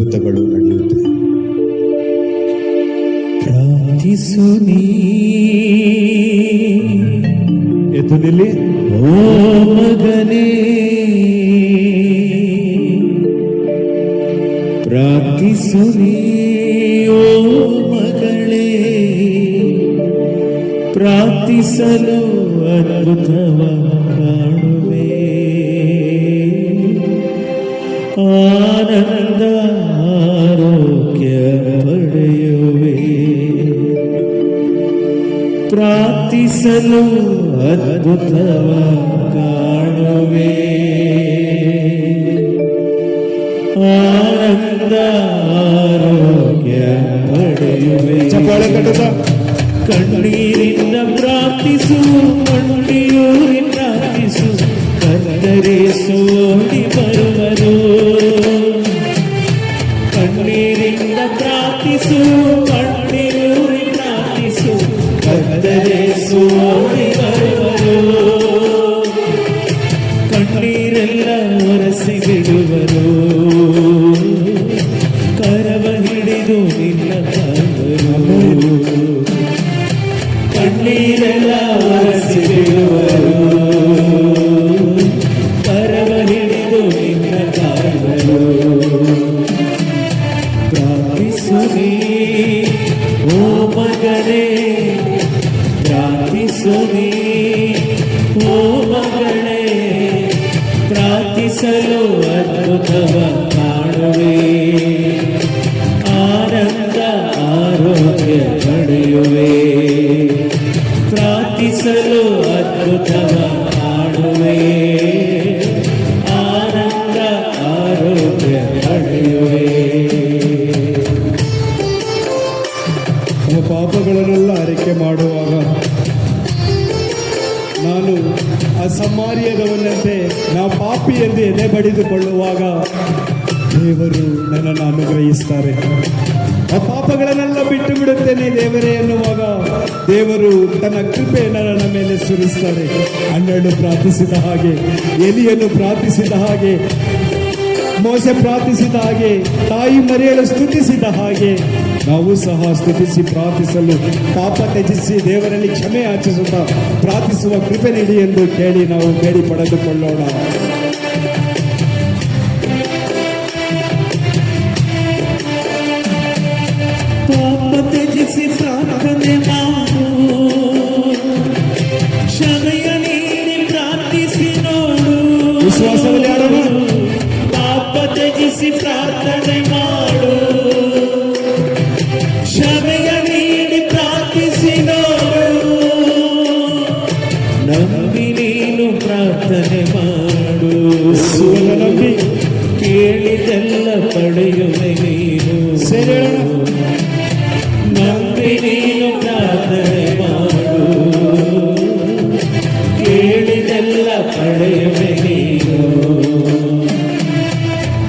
ಅದ್ಭುತಗಳು ನಡೆಯುತ್ತೆ. ಪ್ರಾರ್ಥಿಸು ನೀ. ಎದ್ದು ನಿಲ್ಲಿ. ಓ ಮಗನೇ. ಪ್ರಾರ್ಥಿಸು ನೀ, ಓ ಮಗಳೇ. ಪ್ರಾರ್ಥಿಸಲು ಅದ್ಭುತವ ಕಾಣುವೆ. ಆನಂದ പ്രാർത്ഥിസലും അത്ഭുതമാ കാണുവേ. ആനന്ദാരോഗ്യപ്പെടുവേ. കണ്ണീരിന്ന പ്രാർത്ഥിസു കണ്ണിയൂരിൻ പ്രാർത്ഥിസു കണ്ണരെ സോടി വരുവരോ കണ്ണീരിന്ന പ്രാർത്ഥിസൂ ಕಣ್ಣೀರೆಲ್ಲ ಒರೆಸಿ ಬಿಡುವರು ಕರವ ಹಿಡಿದು ನಿನ್ನ ಕಾಯುವರು ಪ್ರಾರ್ಥಿಸು ನೀ ಓ ಮಗನೇ ಪ್ರಾರ್ಥಿಸು ಓ ಪ್ರಾರ್ಥಿಸಲು ಅದ್ಭುತವ ಅಸಮಾರ್ಯದವನಂತೆ ನಾ ಪಾಪಿ ಎಂದು ಎದೆ ಬಡಿದುಕೊಳ್ಳುವಾಗ ದೇವರು ನನ್ನನ್ನು ಅನುಗ್ರಹಿಸ್ತಾರೆ. ಆ ಪಾಪಗಳನ್ನೆಲ್ಲ ಬಿಟ್ಟು ಬಿಡುತ್ತೇನೆ ದೇವರೇ ಎನ್ನುವಾಗ ದೇವರು ತನ್ನ ಕೃಪೆಯನ್ನು ನನ್ನ ಮೇಲೆ ಸುರಿಸ್ತಾರೆ. ಹನ್ನೆರಡು ಪ್ರಾರ್ಥಿಸಿದ ಹಾಗೆ, ಎಲಿಯನ್ನು ಪ್ರಾರ್ಥಿಸಿದ ಹಾಗೆ ಮೋಸೆ ಪ್ರಾರ್ಥಿಸಿದ ಹಾಗೆ, ತಾಯಿ ಮರೆಯಲು ಸ್ತುತಿಸಿದ ಹಾಗೆ ನಾವು ಸಹ ಸ್ತುತಿಸಿ ಪ್ರಾರ್ಥಿಸಲು ಪಾಪ ತ್ಯಜಿಸಿ ದೇವರಲ್ಲಿ ಕ್ಷಮೆ ಯಾಚಿಸುತ್ತಾ ಪ್ರಾರ್ಥಿಸುವ ಕೃಪೆ ನೀಡಿ ಎಂದು ಕೇಳಿ ನಾವು ಬೇಡಿ ಪಡೆದುಕೊಳ್ಳೋಣ ಪಾಪ ತ್ಯಜಿಸಿ ಪ್ರಾರ್ಥನೆ ಮಾಡು ಕ್ಷಮೆಯ ನೀಡಿ ಪ್ರಾರ್ಥಿಸಿ ನೋಡು ವಿಶ್ವಾಸದಲ್ಲಿ ನಂಬಿ ನೀನು ಪ್ರಾರ್ಥನೆ ಮಾಡು ಯೇಸುವನ್ನು ನಂಬಿ ಕೇಳಿದೆಲ್ಲ ಪಡೆಯುವೆ ನೀನು ಸೇರಿ ಹೇಳೋಣ. ನಂಬಿ ನೀನು ಪ್ರಾರ್ಥನೆ ಮಾಡು ಕೇಳಿದೆಲ್ಲ ಪಡೆಯುವೆ ನೀನು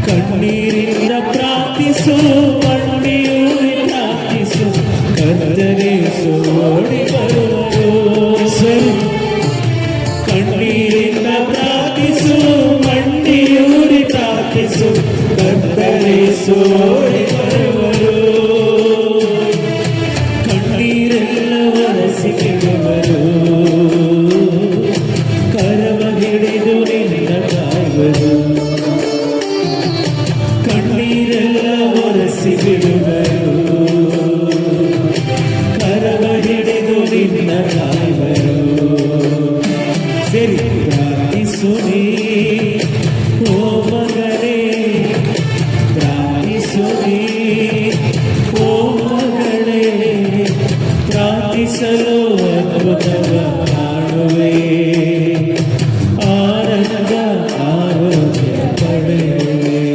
ಕಣ್ಣೀರಿಂದ ಪ್ರಾರ್ಥಿಸು ಕಣ್ಣೀರಿ ಪ್ರಾರ್ಥಿಸು ಕತ್ತರೆ ಸೋಡಿ ಬರುವರು ಸರಿ ಕಣ್ಣೀರಿಂದ ಪ್ರಾರ್ಥಿಸು ಮಂಡಿಯೂರಿ ಪ್ರಾರ್ಥಿಸು ಕತ್ತರೆ ಸೋಡಿ ಬರುವರು ಕಣ್ಣೀರೆಲ್ಲ ಒರೆಸಿ ಬಿಡುವರು ಕರವ ಹಿಡಿದು ನಿನ್ನ ಕಾಯುವರು ಕಣ್ಣೀರೆಲ್ಲ ಒರೆಸಿ ಬಿಡುವರು ಪ್ರಾರ್ಥಿಸು ಓಗಳೇ ಪ್ರಾರ್ಥಿಸಲು ಅದ್ಭುತವ ಮಾಡುವೆ ಆನಂದ ಆರೋಗ್ಯ ಪಡೆಯುವೆ.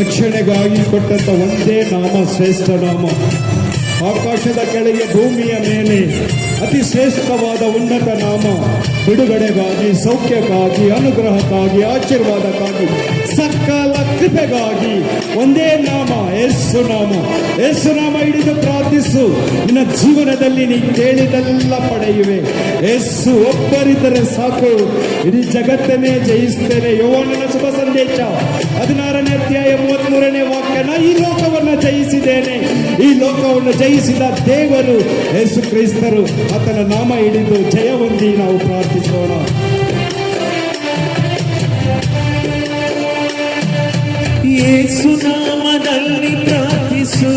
ರಕ್ಷಣೆಗಾಗಿ ಕೊಟ್ಟಂತ ಒಂದೇ ನಾಮ, ಶ್ರೇಷ್ಠ ನಾಮ. ಆಕಾಶದ ಕೆಳಗೆ ಭೂಮಿಯ ಮೇಲೆ ಅತಿ ಶ್ರೇಷ್ಠವಾದ ಉನ್ನತ ನಾಮ. ಬಿಡುಗಡೆಗಾಗಿ, ಸೌಖ್ಯಕ್ಕಾಗಿ, ಅನುಗ್ರಹಕ್ಕಾಗಿ, ಆಶೀರ್ವಾದಕ್ಕಾಗಿ, ಸಕಲ ಕೃಪೆಗಾಗಿ ಒಂದೇ ನಾಮ, ಯೇಸು ನಾಮ. ಯೇಸು ನಾಮ ಹಿಡಿದು ಪ್ರಾರ್ಥಿಸು. ನಿನ್ನ ಜೀವನದಲ್ಲಿ ನೀ ಕೇಳಿದೆಲ್ಲ ಪಡೆಯುವೆ. ಯೇಸು ಒಬ್ಬರಿದ್ದರೆ ಸಾಕು. ಇಡೀ ಜಗತ್ತನ್ನೇ ಜಯಿಸ್ತೇನೆ. ಯೋವನ ಶುಭ ಸಂದೇಶ. ಹದಿನಾರನೇ ಅಧ್ಯಾಯ ಮೂವತ್ಮೂರನೇ ವಾಕ್ಯನ ಈ ಲೋಕವನ್ನು ಜಯಿಸಿದ್ದೇನೆ. ಈ ಲೋಕವನ್ನು ಜಯಿಸಿದ ದೇವರು ಯೇಸು ಕ್ರೈಸ್ತರು. ಆತನ ನಾಮ ಹಿಡಿದು ಜಯವೊಂದಿ ನಾವು ಪ್ರಾರ್ಥಿಸೋಣ తీసుకోవడం ఏసునామదల్ని ప్రార్థిస్తూ